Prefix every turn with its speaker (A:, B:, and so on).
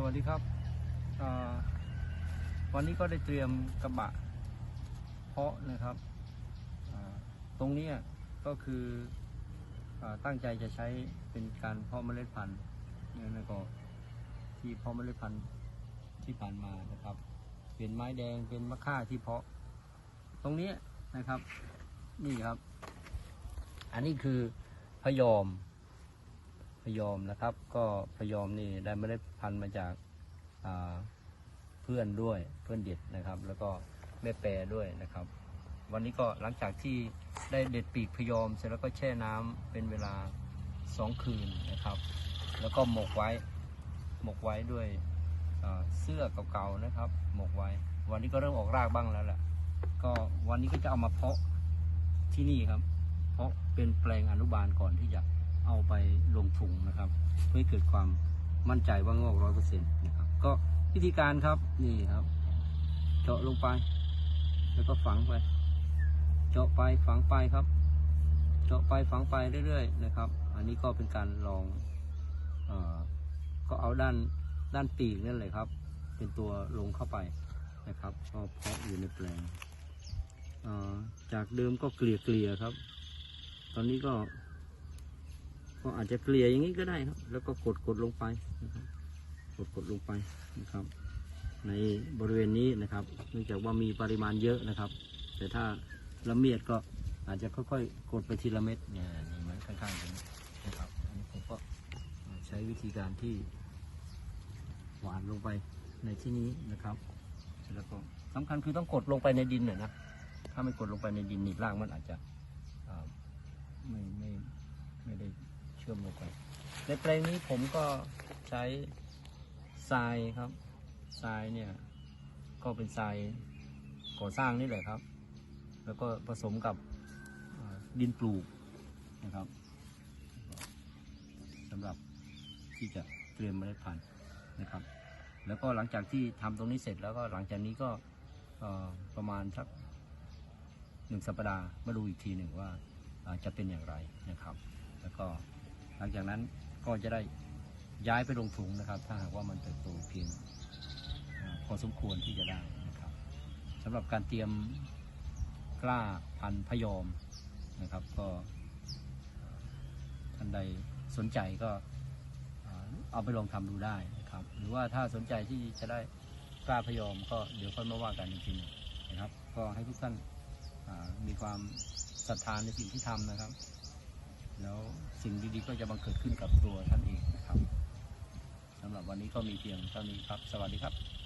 A: สวัสดีครับ วันนี้ก็ได้เตรียมกระบะ เพาะนะครับ ตรงนี้ก็คืออตั้งใจจะใช้เป็นการเพาะเมล็ดพันธุ์เนี่ยแล้วก็ที่เพาะเมล็ดพันธุ์ที่ผ่านมานะครับ เป็นไม้แดงเป็นมะค่าที่เพาะ ตรงนี้นะครับ นี่ครับ อันนี้คือพยอม ยอมนะครับ ก็พยอมนี่ได้เมล็ดพันธุ์มาจากาเพื่อนด้วยเพื่อนเด็ดนะครับ แล้วก็แม่แปรด้วยนะครับ วันนี้ก็หลังจากที่ได้เด็ดปีกพยอมเสร็จแล้วก็แช่น้ำเป็นเวลาสองคืนนะครับ แล้วก็หมกไว้หมกไว้ด้วยเสื้อเก่าๆนะครับ หมกไว้ วันนี้ก็เริ่มออกรากบ้างแล้วแหละก็วันนี้ก็จะเอามาเพาะที่นี่ครับ เพราะเป็นแปลงอนุบาลก่อนที่จะเอาไป ถุงนะครับ เพื่อให้เกิดความมั่นใจว่างอกร้อยเปอร์เซ็นต์นะครับก็วิธีการครับนี่ครับ เจาะลงไป แล้วก็ฝังไป เจาะไปฝังไปครับ เจาะไปฝังไปเรื่อยๆนะครับ อันนี้ก็เป็นการลองอก็เอาด้านด้านปีกนั่นเลยครับ เป็นตัวลงเข้าไปนะครับก็เพาะอยู่ในแปลงจากเดิมก็เกลี่ยเกลี่ยๆครับ ตอนนี้ก็ ก็อาจจะเกลี่ยอย่างนี้ก็ได้ครับ แล้วก็กดกดลงไปนะครับกดกดลงไปนะครับ ในบริเวณนี้นะครับ เนื่องจากว่ามีปริมาณเยอะนะครับ แต่ถ้าละเมียดก็อาจจะค่อยๆ กดไปทีละเม็ดเนี่ยนี่เหมือนข้างๆอย่างนี้นะครับอันนี้ผมก็ใช้วิธีการที่หวานลงไปในที่นี้นะครับแล้วก็สำคัญคือต้องกดลงไปในดินหน่อยนะ ถ้าไม่กดลงไปในดินนี่รากมันอาจจะอ่าไม่ไม่ไม่ได้เชื่อมลงไปในแปลงนี้ผมก็ใช้ทรายครับทรายเนี่ยก็เป็นทรายก่อสร้างนี่แหละครับ แล้วก็ผสมกับดินปลูกนะครับสำหรับที่จะเตรียมเมล็ดพันธุ์นะครับ แล้วก็หลังจากที่ทำตรงนี้เสร็จแล้วก็หลังจากนี้ก็ประมาณสักหนึ่งสัปดาห์มาดูอีกทีหนึ่งว่าจะเป็นอย่างไรนะครับ แล้วก็ หลังจากนั้นก็จะได้ย้ายไปลงถุงนะครับ ถ้าหากว่ามันเติบโตเพียงพอสมควรที่จะได้นะครับสำหรับการเตรียมกล้าพันพยอมนะครับ ก็ท่านใดสนใจก็เอาไปลองทำดูได้นะครับ หรือว่าถ้าสนใจที่จะได้กล้าพยอมก็เดี๋ยวค่อยมาว่ากันอีกทีหนึงนะครับ ก็ให้ทุกท่านมีความศรัทธาในสิ่งที่ทำนะครับ แล้วสิ่งดีๆก็จะบังเกิดขึ้นกับตัวท่านเองนะครับสำหรับวันนี้ก็มีเพียงเท่านี้ครับ สวัสดีครับ